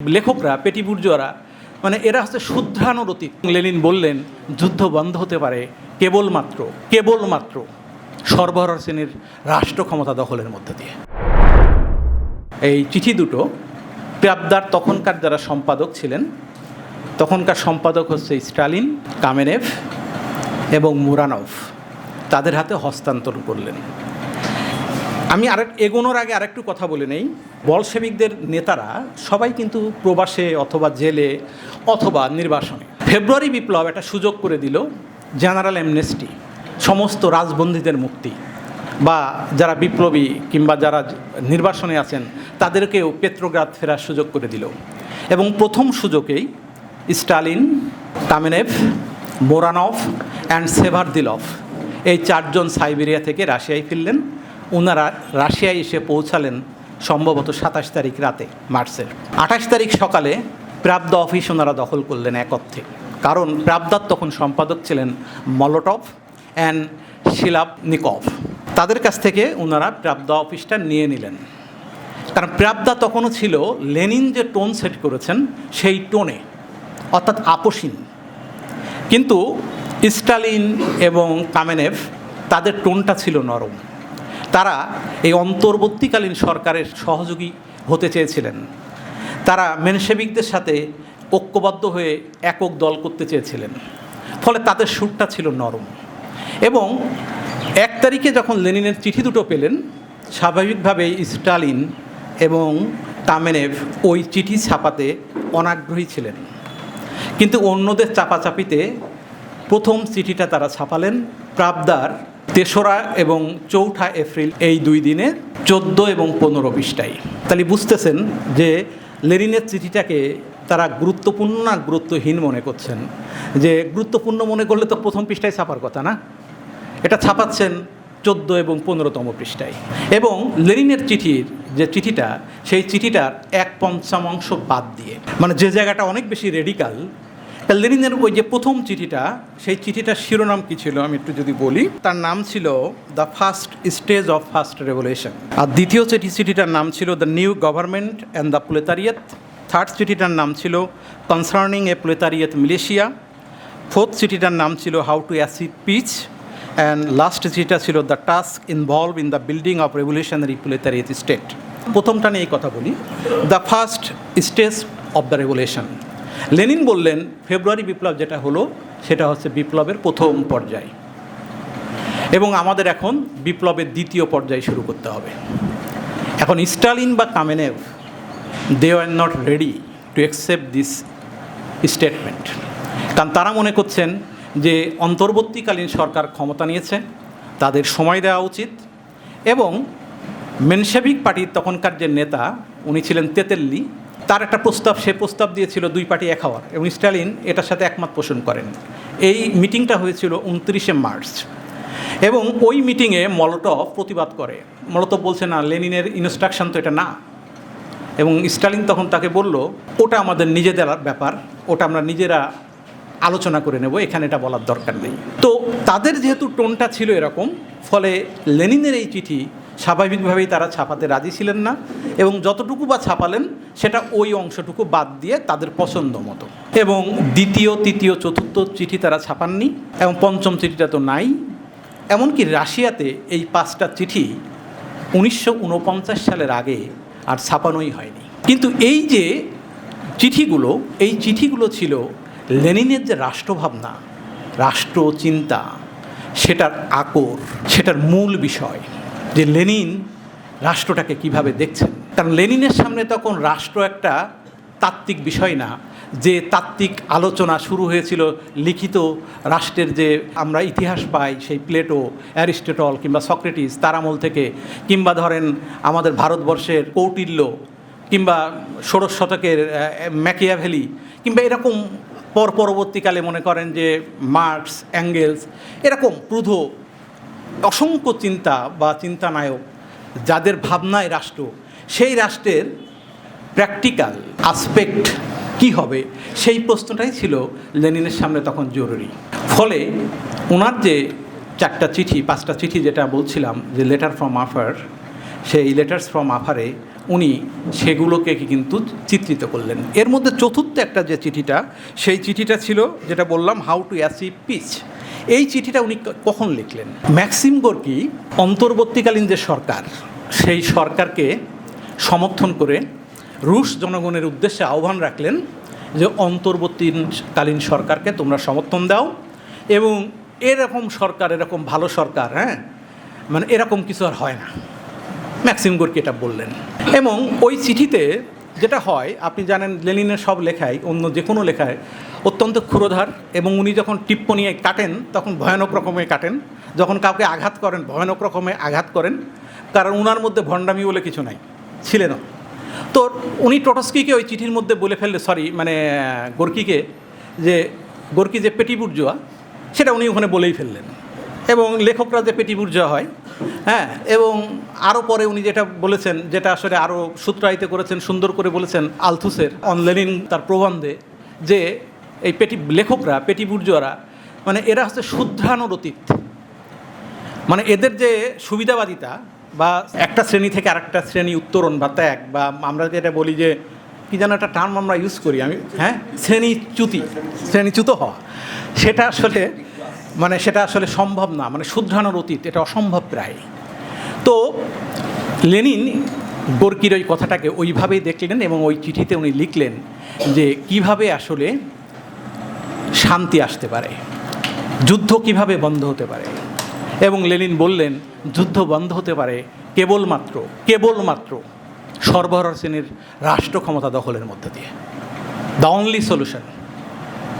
লেখকরা, পেটি বুর্জোয়ারা মানে এরা হচ্ছে শুদ্ধানুর অতীত লেনিন বললেন, যুদ্ধ বন্ধ হতে পারে কেবলমাত্র কেবলমাত্র সরবরাহ শ্রেণির রাষ্ট্র ক্ষমতা দখলের মধ্যে দিয়ে। এই চিঠি দুটো প্রাবদার তখনকার যারা সম্পাদক ছিলেন, তখনকার সম্পাদক হচ্ছে স্টালিন কামেনেভ এবং মুরানভ। তাদের হাতে হস্তান্তর করলেন। আমি আরেক, এগোনোর আগে আরেকটু কথা বলে নেই। বলশেবিকদের নেতারা সবাই কিন্তু প্রবাসে অথবা জেলে অথবা নির্বাসনে। ফেব্রুয়ারি বিপ্লব একটা সুযোগ করে দিল জেনারেল অ্যামনেস্টি, সমস্ত রাজবন্দীদের মুক্তি। বা যারা বিপ্লবী কিংবা যারা নির্বাসনে আছেন, তাদেরকেও পেত্রোগ্রাদ ফেরার সুযোগ করে দিল। এবং প্রথম সুযোগেই Stalin Kamenev Muranov, and Sverdlov এই চারজন সাইবেরিয়া থেকে রাশিয়ায় ফিরলেন। ওনারা রাশিয়ায় এসে পৌঁছালেন সম্ভবত সাতাশ তারিখ রাতে, মার্চের। আঠাশ তারিখ সকালে প্রাবদা অফিস ওনারা দখল করলেন এক অর্থে। কারণ প্রাবদার তখন সম্পাদক ছিলেন মলোটভ অ্যান্ড শিলাবনিকভ তাদের কাছ থেকে ওনারা প্রাবদা অফিসটা নিয়ে নিলেন। কারণ প্রাবদা তখনও ছিল লেনিন যে টোন সেট করেছেন, সেই টোনে, অর্থাৎ আপোষহীন কিন্তু স্টালিন এবং কামেনেভ তাদের টোনটা ছিল নরম। তারা এই অন্তর্বর্তীকালীন সরকারের সহযোগী হতে চেয়েছিলেন। তারা মেনসেবিকদের সাথে ঐক্যবদ্ধ হয়ে একক দল করতে চেয়েছিলেন। ফলে তাদের সুরটা ছিল নরম। এবং এক তারিখে যখন লেনিনের চিঠি দুটো পেলেন, স্বাভাবিকভাবেই স্টালিন এবং তামেনেভ ওই চিঠি ছাপাতে অনাগ্রহী ছিলেন। কিন্তু অন্যদের চাপাচাপিতে প্রথম চিঠিটা তারা ছাপালেন প্রাবদার তেসরা এবং চৌঠা এপ্রিল এই দুই দিনে চোদ্দ এবং পনেরো পৃষ্ঠায়। তাহলে বুঝতেছেন যে লেনিনের চিঠিটাকে তারা গুরুত্বপূর্ণ না গুরুত্বহীন মনে করছেন? যে গুরুত্বপূর্ণ মনে করলে তো প্রথম পৃষ্ঠায় ছাপার কথা না? এটা ছাপাচ্ছেন চোদ্দ এবং পনেরোতম পৃষ্ঠায়। এবং লেনিনের চিঠির যে চিঠিটা, সেই চিঠিটার এক পঞ্চমাংশ বাদ দিয়ে মানে যে জায়গাটা অনেক বেশি রেডিকাল লেনিনের ওই যে প্রথম চিঠিটা, সেই চিঠিটার শিরোনাম কী ছিল আমি একটু যদি বলি? তার নাম ছিল the first stage of first revolution আর দ্বিতীয় চিঠি চিঠিটার নাম ছিল the new government and the proletariat third চিঠিটার নাম ছিল concerning a proletariat militia fourth চিঠিটার নাম ছিল how to acid pitch and last চিঠিটা ছিল the task involve in the building of revolutionary proletariat state প্রথমটা নিয়ে কথা বলি। The first stage of the revolution Lenin বললেন, ফেব্রুয়ারি বিপ্লব যেটা হলো, সেটা হচ্ছে বিপ্লবের প্রথম পর্যায়। এবং আমাদের এখন বিপ্লবের দ্বিতীয় পর্যায় শুরু করতে হবে। এখন স্টালিন বা Kamenev they are not ready to accept this statement কারণ তারা মনে করছেন যে অন্তর্বর্তীকালীন সরকার ক্ষমতা নিয়েছে, তাদের সময় দেওয়া উচিত, এবং মেনসেভিক পার্টির তখনকার যে নেতা, উনি ছিলেন তেতেল্লি তার একটা প্রস্তাব, সে প্রস্তাব দিয়েছিল দুই পার্টি এক হওয়ার এবং স্টালিন এটার সাথে একমত পোষণ করেন। এই মিটিংটা হয়েছিল উনত্রিশে মার্চ এবং ওই মিটিংয়ে মলটভ প্রতিবাদ করে। মলটভ বলছে, না, লেনিনের ইনস্ট্রাকশন তো এটা না। এবং স্টালিন তখন তাকে বলল, ওটা আমাদের নিজেদের ব্যাপার, ওটা আমরা নিজেরা আলোচনা করে নেব, এখানে এটা বলার দরকার নেই। তো তাদের যেহেতু টোনটা ছিল এরকম, ফলে লেনিনের এই চিঠি স্বাভাবিকভাবেই তারা ছাপাতে রাজি ছিলেন না এবং যতটুকু বা ছাপালেন, সেটা ওই অংশটুকু বাদ দিয়ে তাদের পছন্দ মতো। এবং দ্বিতীয়, তৃতীয়, চতুর্থ চিঠি তারা ছাপাননি এবং পঞ্চম চিঠিটা তো নাই। এমনকি রাশিয়াতে এই পাঁচটা চিঠি উনিশশো উনপঞ্চাশ সালের আগে আর ছাপানোই হয়নি। কিন্তু এই যে চিঠিগুলো, এই চিঠিগুলো ছিল লেনিনের যে রাষ্ট্রভাবনা রাষ্ট্র চিন্তা সেটার আকর, সেটার মূল বিষয়। যে লেনিন রাষ্ট্রটাকে কীভাবে দেখছেন? কারণ লেনিনের সামনে তখন রাষ্ট্র একটা তাত্ত্বিক বিষয় না। যে তাত্ত্বিক আলোচনা শুরু হয়েছিল লিখিত রাষ্ট্রের যে আমরা ইতিহাস পাই, সেই প্লেটো, অ্যারিস্টেটল কিংবা সক্রেটিস, তার আমল থেকে, কিংবা ধরেন আমাদের ভারতবর্ষের কৌটিল্য, কিংবা ষোড়শ শতকের ম্যাকিয়াভ্যালি কিংবা এরকম পর পরবর্তীকালে মনে করেন যে মার্কস, অ্যাঙ্গেলস, এরকম প্রুধ অসংখ্য চিন্তা বা চিন্তানায়ক, যাদের ভাবনায় রাষ্ট্র, সেই রাষ্ট্রের প্র্যাকটিক্যাল আসপেক্ট কি হবে? সেই প্রশ্নটাই ছিল লেনিনের সামনে তখন জরুরি। ফলে ওনার যে চারটা চিঠি, পাঁচটা চিঠি যেটা বলছিলাম, যে লেটার ফ্রম আফার সেই লেটার্স ফ্রম আফারে উনি সেগুলোকে কিন্তু চিত্রিত করলেন। এর মধ্যে চতুর্থ একটা যে চিঠিটা, সেই চিঠিটা ছিল, যেটা বললাম হাউ টু অ্যাচিভ পিচ এই চিঠিটা উনি কখন লিখলেন? ম্যাক্সিম গোর্কি অন্তর্বর্তীকালীন যে সরকার, সেই সরকারকে সমর্থন করে রুশ জনগণের উদ্দেশ্যে আহ্বান রাখলেন যে অন্তর্বর্তীকালীন সরকারকে তোমরা সমর্থন দাও এবং এরকম সরকার, এরকম ভালো সরকার হ্যাঁ মানে এরকম কিছু আর হয় না। ম্যাক্সিম গোর্কি এটা বললেন। এবং ওই চিঠিতে যেটা হয়, আপনি জানেন লেনিনের সব লেখায় অন্য যে কোনো লেখায় অত্যন্ত ক্ষুরোধার এবং উনি যখন টিপ্পনি কাটেন, তখন ভয়ানক রকমে কাটেন। যখন কাউকে আঘাত করেন, ভয়ানক রকমে আঘাত করেন। কারণ উনার মধ্যে ভণ্ডামি বলে কিছু নাই ছিলেনও তো উনি টটস্কিকে ওই চিঠির মধ্যে বলে ফেললে সরি মানে গোর্কিকে যে, গোর্কি যে পেটি বুর্জোয়া সেটা উনি ওখানে বলেই ফেললেন। এবং লেখকরা যে পেটি বুর্জোয়া হয় হ্যাঁ এবং আরও পরে উনি যেটা বলেছেন, যেটা আসলে আরও সূত্রায়িত করেছেন, সুন্দর করে বলেছেন আলথুসের অন লেনিন তার প্রবন্ধে, যে এই পেটি লেখকরা, পেটি বুর্জোয়ারা মানে এরা হচ্ছে শুদ্ধানুর অতীত মানে এদের যে সুবিধাবাদিতা বা একটা শ্রেণি থেকে আরেকটা শ্রেণি উত্তরণ বা ত্যাগ বা আমরা যেটা বলি যে, কি যেন একটা টার্ম আমরা ইউজ করি আমি হ্যাঁ শ্রেণীচ্যুতি, শ্রেণীচ্যুত হওয়া, সেটা আসলে মানে সেটা আসলে সম্ভব না মানে শুদ্ধানোর অতীত, এটা অসম্ভব প্রায়। তো লেনিন গোর্কির ওই কথাটাকে ওইভাবেই দেখলেন এবং ওই চিঠিতে উনি লিখলেন যে কীভাবে আসলে শান্তি আসতে পারে, যুদ্ধ কীভাবে বন্ধ হতে পারে? এবং লেনিন বললেন, যুদ্ধ বন্ধ হতে পারে কেবলমাত্র কেবলমাত্র সরবরাহ শ্রেণির রাষ্ট্র ক্ষমতা দখলের মধ্যে দিয়ে। The only solution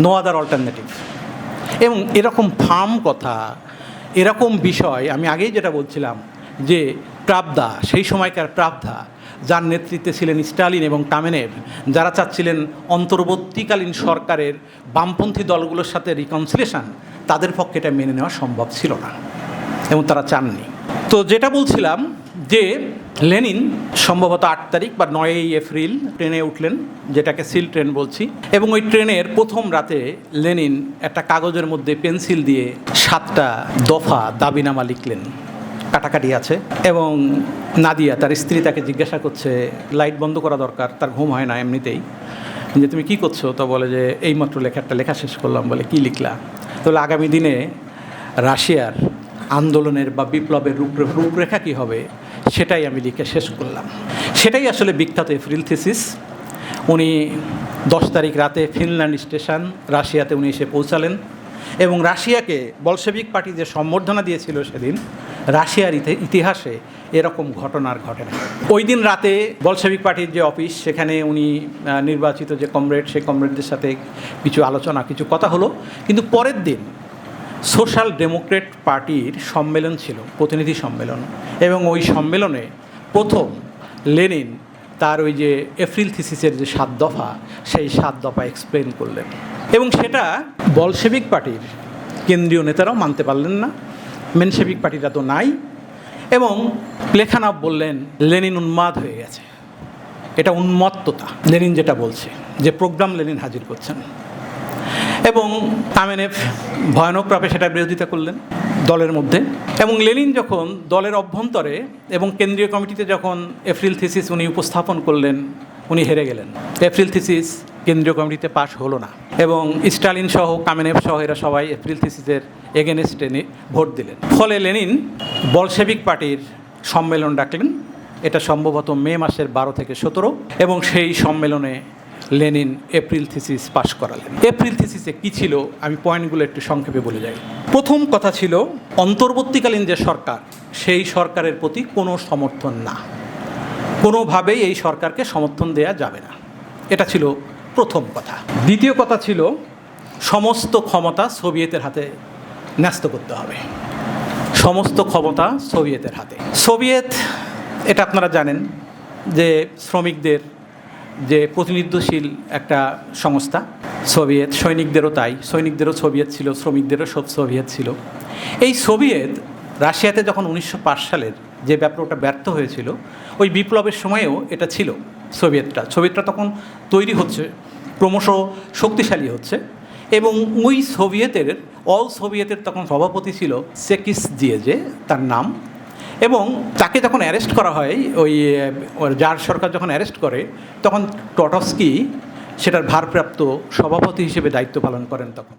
no other alternative এবং এরকম ফার্ম কথা, এরকম বিষয়, আমি আগেই যেটা বলছিলাম যে প্রাবদা, সেই সময়কার প্রাবদা, যার নেতৃত্বে ছিলেন স্টালিন এবং টামেনেভ, যারা চাচ্ছিলেন অন্তর্বর্তীকালীন সরকারের বামপন্থী দলগুলোর সাথে রিকনসিলেশন তাদের পক্ষে এটা মেনে নেওয়া সম্ভব ছিল না এবং তারা চাননি। তো যেটা বলছিলাম যে লেনিন সম্ভবত আট তারিখ বা নয়ই এপ্রিল ট্রেনে উঠলেন, যেটাকে সিল ট্রেন বলছি, এবং ওই ট্রেনের প্রথম রাতে লেনিন একটা কাগজের মধ্যে পেন্সিল দিয়ে সাতটা দফা দাবিনামা লিখলেন। কাটাকাটি আছে, এবং নাদিয়া, তার স্ত্রী তাকে জিজ্ঞাসা করছে, লাইট বন্ধ করা দরকার, তার ঘুম হয় না এমনিতেই? যে, তুমি কি করছ? তো বলে যে এইমাত্র লেখা একটা লেখা শেষ করলাম। বলে, কি লিখলা? তাহলে আগামী দিনে রাশিয়ার আন্দোলনের বা বিপ্লবের রূপরেখা কী হবে? সেটাই আমি লিখে শেষ করলাম। সেটাই আসলে বিখ্যাত এপ্রিল থিসিস। উনি দশ তারিখ রাতে ফিনল্যান্ড স্টেশন, রাশিয়াতে উনি এসে পৌঁছালেন এবং রাশিয়াকে বলশেবিক পার্টি যে সম্বর্ধনা দিয়েছিল সেদিন, রাশিয়ার ইতি- ইতিহাসে এরকম ঘটনার ঘটে না। ওই দিন রাতে বলশেবিক পার্টির যে অফিস, সেখানে উনি নির্বাচিত যে কমরেড, সেই কমরেডদের সাথে কিছু আলোচনা, কিছু কথা হলো। কিন্তু পরের দিন সোশ্যাল ডেমোক্রেট পার্টির সম্মেলন ছিল, প্রতিনিধি সম্মেলন। এবং ওই সম্মেলনে প্রথম লেনিন তার ওই যে এপ্রিল থিসিসের যে সাত দফা, সেই সাত দফা এক্সপ্লেন করলেন। এবং সেটা বলশেবিক পার্টির কেন্দ্রীয় নেতারাও মানতে পারলেন না। মেনশেবিক পার্টিরা তো নাই। এবং প্লেখানভ বললেন, লেনিন উন্মাদ হয়ে গেছে। এটা উন্মত্ততা। লেনিন যেটা বলছে, যে প্রোগ্রাম লেনিন হাজির করছেন। এবং তামেনেভ ভয়ানকভাবে সেটা বিরোধিতা করলেন দলের মধ্যে। এবং লেনিন যখন দলের অভ্যন্তরে এবং কেন্দ্রীয় কমিটিতে যখন এপ্রিল থিসিস উনি উপস্থাপন করলেন, উনি হেরে গেলেন। এপ্রিল থিসিস কেন্দ্রীয় কমিটিতে পাশ হলো না। এবং স্টালিন সহ কামেনেভ সহ এরা সবাই এপ্রিল থিসিসের এগেনস্টে ভোট দিলেন। ফলে লেনিন বলশেবিক পার্টির সম্মেলন ডাকলেন। এটা সম্ভবত মে মাসের বারো থেকে সতেরো। এবং সেই সম্মেলনে লেনিন এপ্রিল থিসিস পাশ করালেন। এপ্রিল থিসিসে কি ছিল? আমি পয়েন্টগুলো একটু সংক্ষেপে বলে যাই। প্রথম কথা ছিল, অন্তর্বর্তীকালীন যে সরকার, সেই সরকারের প্রতি কোনো সমর্থন না। কোনোভাবেই এই সরকারকে সমর্থন দেয়া যাবে না। এটা ছিল প্রথম কথা। দ্বিতীয় কথা ছিল, সমস্ত ক্ষমতা সোভিয়েতের হাতে ন্যস্ত করতে হবে। সমস্ত ক্ষমতা সোভিয়েতের হাতে। সোভিয়েত, এটা আপনারা জানেন যে শ্রমিকদের যে প্রতিনিধিত্বশীল একটা সংস্থা, সোভিয়েত সৈনিকদেরও তাই, সৈনিকদেরও সোভিয়েত ছিল, শ্রমিকদেরও সব সোভিয়েত ছিল। এই সোভিয়েত রাশিয়াতে যখন উনিশশো পাঁচ সালের যে ব্যাপারটা ব্যর্থ হয়েছিল, ওই বিপ্লবের সময়েও এটা ছিল সোভিয়েতটা। সোভিয়েতটা তখন তৈরি হচ্ছে, ক্রমশ শক্তিশালী হচ্ছে এবং ওই সোভিয়েতের, অল সোভিয়েতের তখন সভাপতি ছিল সেকিস জিয়েজে তার নাম এবং তাকে যখন অ্যারেস্ট করা হয়, ওই যার জার সরকার যখন অ্যারেস্ট করে, তখন টটস্কি সেটার ভারপ্রাপ্ত সভাপতি হিসেবে দায়িত্ব পালন করেন তখন।